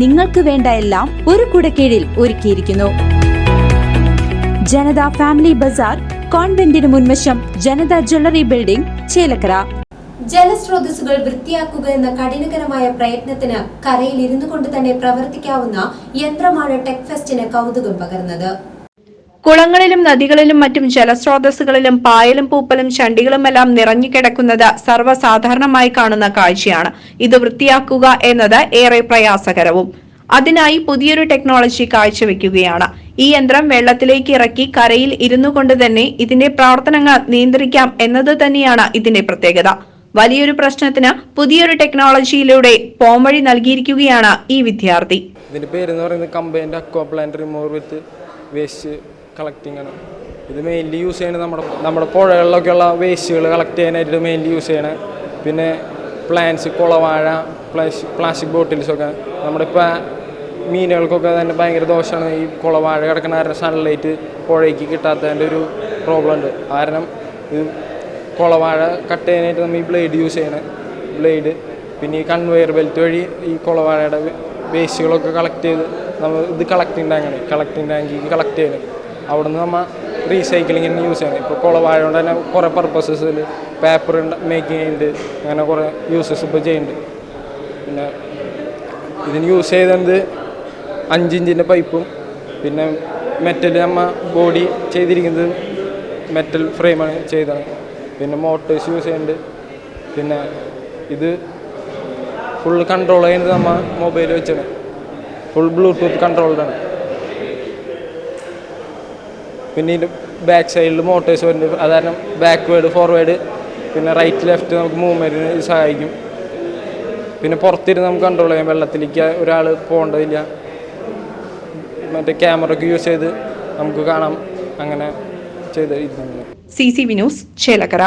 നിങ്ങൾക്ക് വേണ്ട എല്ലാം ഒരു കുടക്കീഴിൽ ഒരുക്കിയിരിക്കുന്നു. ജനത ഫാമിലി ബസാർ കോൺവെന്റിന് മുൻവശം ജനത ജ്വല്ലറി ബിൽഡിംഗ് ചേലക്കര. ജലസ്രോതസ്സുകൾ വൃത്തിയാക്കുക എന്ന കഠിനകരമായ പ്രയത്നത്തിന് കരയിൽ ഇരുന്നു കൊണ്ട് തന്നെ പ്രവർത്തിക്കാവുന്ന യന്ത്രമാണ് ടെക് ഫെസ്റ്റിന് കൗതുകം പകർന്നത്. കുളങ്ങളിലും നദികളിലും മറ്റും ജലസ്രോതസ്സുകളിലും പായലും പൂപ്പലും ചണ്ടികളുമെല്ലാം നിറഞ്ഞുകിടക്കുന്നത് സർവസാധാരണമായി കാണുന്ന കാഴ്ചയാണ്. ഇത് വൃത്തിയാക്കുക എന്നത് ഏറെ പ്രയാസകരവും. അതിനായി പുതിയൊരു ടെക്നോളജി കാഴ്ചവെക്കുകയാണ്. ഈ യന്ത്രം വെള്ളത്തിലേക്ക് ഇറക്കി കരയിൽ ഇരുന്നു കൊണ്ട് തന്നെ ഇതിന്റെ പ്രവർത്തനങ്ങൾ നിയന്ത്രിക്കാം എന്നത് തന്നെയാണ് ഇതിന്റെ പ്രത്യേകത. വലിയൊരു പ്രശ്നത്തിന് പുതിയൊരു ടെക്നോളജിയിലൂടെ പോംവഴി നൽകിയിരിക്കുകയാണ് ഈ വിദ്യാർത്ഥി. ഇതിന്റെ പേര് എന്ന് പറയുന്നത് combined aqua plant remover with waste collecting ആണ്. ഇത് മെയിൻലി യൂസ് ചെയ്യണത് നമ്മുടെ നമ്മുടെ പുഴകളിലൊക്കെയുള്ള വേസ്റ്റുകൾ കളക്ട് ചെയ്യാനായിട്ട് മെയിൻലി യൂസ് ചെയ്യണേ. പിന്നെ പ്ലാന്റ്സ് കുളവാഴ പ്ലാസ് പ്ലാസ്റ്റിക് ബോട്ടിൽസൊക്കെ നമ്മുടെ ഇപ്പോൾ മീനുകൾക്കൊക്കെ തന്നെ ഭയങ്കര ദോഷമാണ് ഈ കുളവാഴ കിടക്കുന്ന കാരണം സൺലൈറ്റ് പുഴയ്ക്ക് കിട്ടാത്തതിന്റെ ഒരു പ്രോബ്ലം ഉണ്ട്. കാരണം ഇത് കുളവാഴ കട്ട് ചെയ്യാനായിട്ട് നമ്മൾ ഈ ബ്ലേഡ് യൂസ് ചെയ്യണേ. ബ്ലേഡ് പിന്നെ ഈ കൺവെയർ ബെൽറ്റ് വഴി ഈ കുളവാഴയുടെ വേസ്റ്റുകളൊക്കെ കളക്ട് ചെയ്ത് നമ്മൾ ഇത് കളക്ടിങ് ടാങ്കാണ് കളക്ടിങ് ടാങ്കിൽ കളക്ട് ചെയ്യണം. അവിടെ നിന്ന് നമ്മൾ റീസൈക്ലിങ്ങിന് യൂസ് ചെയ്യണം. ഇപ്പോൾ കുളവാഴ കൊണ്ട് തന്നെ കുറേ പർപ്പസസിൽ പേപ്പർ മേക്കിംഗ് ഉണ്ട് അങ്ങനെ കുറേ യൂസസ് ഇപ്പോൾ ചെയ്യുന്നുണ്ട് പിന്നെ ഇതിന് യൂസ് ചെയ്തത് അഞ്ചിഞ്ചിന്റെ പൈപ്പും പിന്നെ മെറ്റൽ നമ്മൾ ബോഡി ചെയ്തിരിക്കുന്നത് മെറ്റൽ ഫ്രെയിമാണ് ചെയ്തത്. പിന്നെ മോട്ടേഴ്സ് യൂസ് ചെയ്യുന്നുണ്ട് പിന്നെ ഇത് ഫുൾ കൺട്രോൾ ചെയ്യുന്നത് നമ്മൾ മൊബൈൽ വെച്ചാണ്. ഫുൾ ബ്ലൂടൂത്ത് കൺട്രോൾഡാണ് പിന്നെ ഇതിന്റെ ബാക്ക് സൈഡിൽ മോട്ടേഴ്സ് വരുന്നുണ്ട് അത് ബാക്ക്വേഡ് ഫോർവേഡ് പിന്നെ റൈറ്റ് ലെഫ്റ്റ് നമുക്ക് മൂവ്മെന്റിന് സഹായിക്കും. പിന്നെ പുറത്തിരുന്ന് നമുക്ക് കൺട്രോൾ ചെയ്യാം വെള്ളത്തിലേക്ക് ഒരാൾ പോകേണ്ടതില്ല. മറ്റേ ക്യാമറ ഒക്കെ യൂസ് ചെയ്ത് നമുക്ക് കാണാം. അങ്ങനെ ചെയ്ത് C C V news Chelakkara.